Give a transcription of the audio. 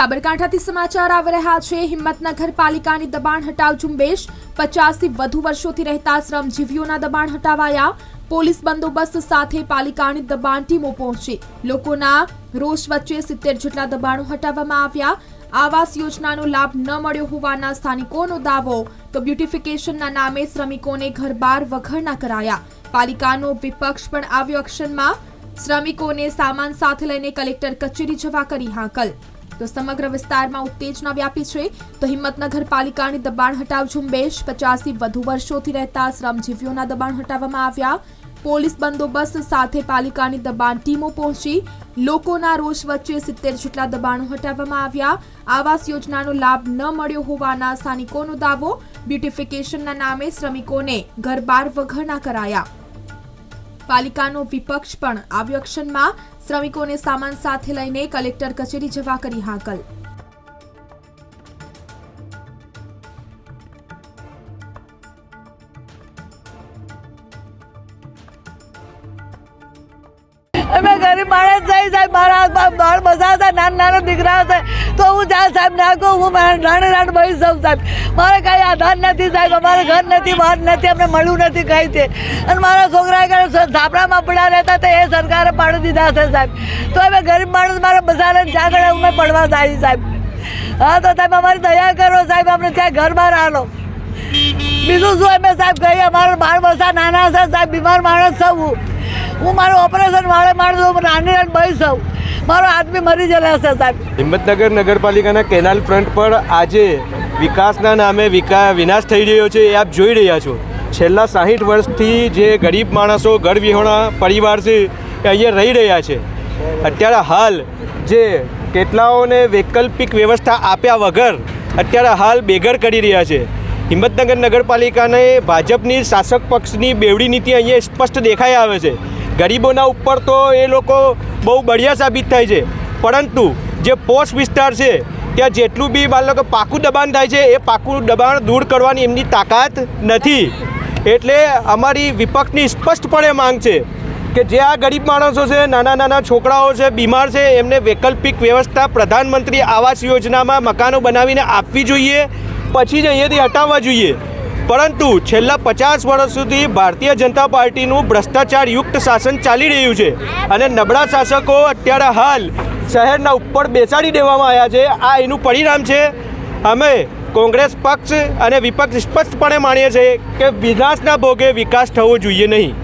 સાબરકાંઠાથી સમાચાર આવી રહ્યા છે. હિંમતનગર પાલિકાની દબાણ હટાવ ઝુંબેશ પચાસથી વધુ વર્ષોથી રહેતા શ્રમજીવીઓના દબાણ હટાવાયા. પોલીસ બંદોબસ્ત સાથે પાલિકાની દબાણ ટીમો પહોંચી. લોકોના રોષ વચ્ચે સિત્તેર જેટલા દબાણો હટાવવામાં આવ્યા. આવાસ યોજનાનો લાભ ન મળ્યો હોવાના સ્થાનિકોનો દાવો તો બ્યુટિફિકેશનના નામે શ્રમિકોને ઘર બાર વગરના કરાયા. પાલિકાનો વિપક્ષ પણ આવ્યો એક્શનમાં. શ્રમિકોને સામાન સાથે લઈને કલેક્ટર કચેરી જવા કરી હાકલ. તો સમગ્ર વિસ્તારમાં ઉત્તેજના વ્યાપી છે. તો હિંમતનગર પાલિકાની દબાણ હટાવ ઝુંબેશ પચાસથી વધુ વર્ષોથી રહેતા શ્રમજીવીઓના દબાણ હટાવવામાં આવ્યા. પોલીસ બંદોબસ્ત સાથે પાલિકાની દબાણ ટીમો પહોંચી. લોકોના રોષ વચ્ચે સિત્તેર જેટલા દબાણો હટાવવામાં આવ્યા. આવાસ યોજનાનો લાભ ન મળ્યો હોવાના સ્થાનિકોનો દાવો. બ્યુટિફિકેશનના નામે શ્રમિકોને ઘરબાર વગરના કરાયા. પાલિકાનો વિપક્ષ પણ આવ્યો એક્શનમાં. શ્રમિકોને સામાન સાથે લઈને કલેક્ટર કચેરી જવા કરી હાકલ. અમે ગરીબ માણસ જઈ જાય મારા બાળ બધા હતા નાના નાના દીકરા હતા તો હું જા સાહેબ નાખું હું મારા નાના નાના ભાઈ સૌ સાહેબ. મારે કાંઈ આધાર નથી સાહેબ, અમારે ઘર નથી, બહાર નથી, અમને મળ્યું નથી કાંઈ તે. અને મારા છોકરા ઝાપડામાં પડ્યા રહેતા તો એ સરકારે પાડી દીધા છે સાહેબ. તો અમે ગરીબ માણસ મારા બધાને જાગડે હું પડવા જાય સાહેબ. હા, તો સાહેબ, અમારી દયા કરો સાહેબ અમને ત્યાં ઘર બહાર આલો. બીજું શું અમે સાહેબ કહીએ, અમારા બાળ બસા નાના છે સાહેબ, બીમાર માણસ સૌ હું. મારું ઓપરેશન વાળે માણસ છું નાની નાની ભાઈ સૌ મારો આદમી મરી ગયેલા છે સાહેબ. હિંમતનગર નગરપાલિકાના કેનાલ ફ્રન્ટ પર આજે વિકાસના નામે વિકા વિનાશ થઈ રહ્યો છે, એ આપ જોઈ રહ્યા છો. છેલ્લા સાહીઠ વર્ષથી જે ગરીબ માણસો ગઢવિહોણા પરિવાર છે, એ અહીંયા રહી રહ્યા છે. અત્યારે હાલ જે કેટલાઓને વૈકલ્પિક વ્યવસ્થા આપ્યા વગર અત્યારે હાલ બેઘર કરી રહ્યા છે. હિંમતનગર નગરપાલિકાને ભાજપની શાસક પક્ષની બેવડી નીતિ અહીંયા સ્પષ્ટ દેખાઈ આવે છે. ગરીબોના ઉપર તો એ લોકો બહુ બઢિયા સાબિત થાય છે. પરંતુ જે પોસ્ટ વિસ્તાર છે, ત્યાં જેટલું બી બાળકો પાકું દબાણ થાય છે, એ પાકું દબાણ દૂર કરવાની એમની તાકાત નથી. એટલે અમારી વિપક્ષની સ્પષ્ટપણે માંગ છે કે જે આ ગરીબ માણસો છે, નાના નાના છોકરાઓ છે, બીમાર છે, એમને વૈકલ્પિક વ્યવસ્થા પ્રધાનમંત્રી આવાસ યોજનામાં મકાનો બનાવીને આપવી જોઈએ, પછી જ અહીંયાથી હટાવવા જોઈએ. પરંતુ છેલ્લા પચાસ વર્ષ સુધી ભારતીય જનતા પાર્ટીનું ભ્રષ્ટાચાર યુક્ત શાસન ચાલી રહ્યું છે અને નબળા શાસકો અત્યારે હાલ શહેરના ઉપર બેસાડી દેવામાં આવ્યા છે. આ એનું પરિણામ છે. અમે કોંગ્રેસ પક્ષ અને વિપક્ષ સ્પષ્ટપણે માણીએ છીએ કે વિનાશના ભોગે વિકાસ થવો જોઈએ નહીં.